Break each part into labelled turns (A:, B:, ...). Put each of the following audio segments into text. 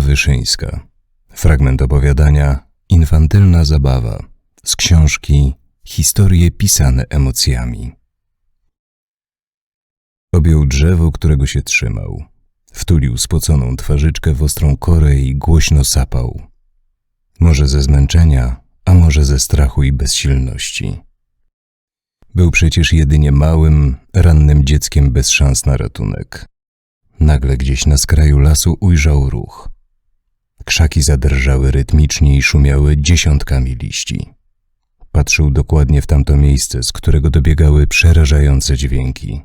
A: Wyszyńska. Fragment opowiadania Infantylna zabawa z książki Historie pisane emocjami. Objął drzewo, którego się trzymał. Wtulił spoconą twarzyczkę w ostrą korę i głośno sapał. Może ze zmęczenia, a może ze strachu i bezsilności. Był przecież jedynie małym, rannym dzieckiem bez szans na ratunek. Nagle gdzieś na skraju lasu ujrzał ruch. Krzaki zadrżały rytmicznie i szumiały dziesiątkami liści. Patrzył dokładnie w tamto miejsce, z którego dobiegały przerażające dźwięki.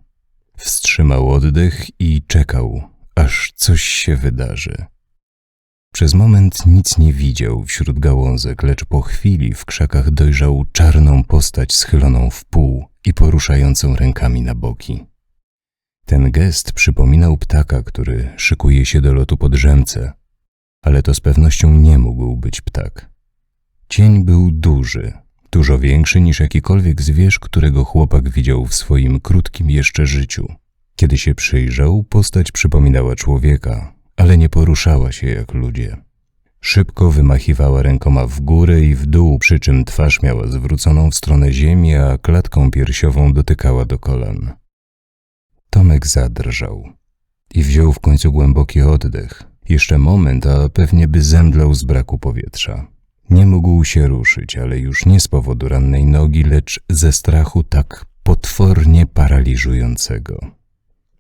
A: Wstrzymał oddech i czekał, aż coś się wydarzy. Przez moment nic nie widział wśród gałązek, lecz po chwili w krzakach dojrzał czarną postać schyloną w pół i poruszającą rękami na boki. Ten gest przypominał ptaka, który szykuje się do lotu po drzemce, ale to z pewnością nie mógł być ptak. Cień był duży, dużo większy niż jakikolwiek zwierz, którego chłopak widział w swoim krótkim jeszcze życiu. Kiedy się przyjrzał, postać przypominała człowieka, ale nie poruszała się jak ludzie. Szybko wymachiwała rękoma w górę i w dół, przy czym twarz miała zwróconą w stronę ziemi, a klatką piersiową dotykała do kolan. Tomek zadrżał i wziął w końcu głęboki oddech. Jeszcze moment, a pewnie by zemdlał z braku powietrza. Nie mógł się ruszyć, ale już nie z powodu rannej nogi, lecz ze strachu tak potwornie paraliżującego.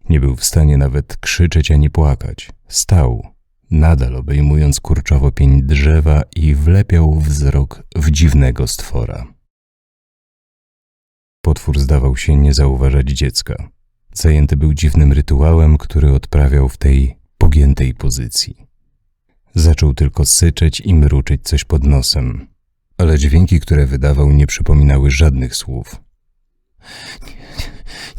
A: Nie był w stanie nawet krzyczeć ani płakać. Stał, nadal obejmując kurczowo pień drzewa i wlepiał wzrok w dziwnego stwora. Potwór zdawał się nie zauważać dziecka. Zajęty był dziwnym rytuałem, który odprawiał w tej pogiętej pozycji. Zaczął tylko syczeć i mruczyć coś pod nosem, ale dźwięki, które wydawał, nie przypominały żadnych słów.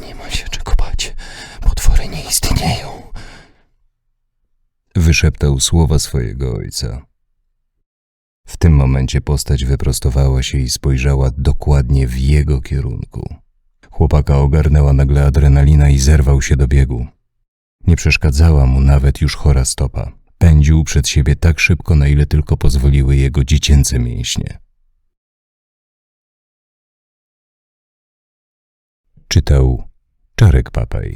B: Nie ma się czego bać. Potwory nie istnieją.
A: Wyszeptał słowa swojego ojca. W tym momencie postać wyprostowała się i spojrzała dokładnie w jego kierunku. Chłopaka ogarnęła nagle adrenalina i zerwał się do biegu. Nie przeszkadzała mu nawet już chora stopa. Pędził przed siebie tak szybko, na ile tylko pozwoliły jego dziecięce mięśnie. Czytał Czarek Papaj.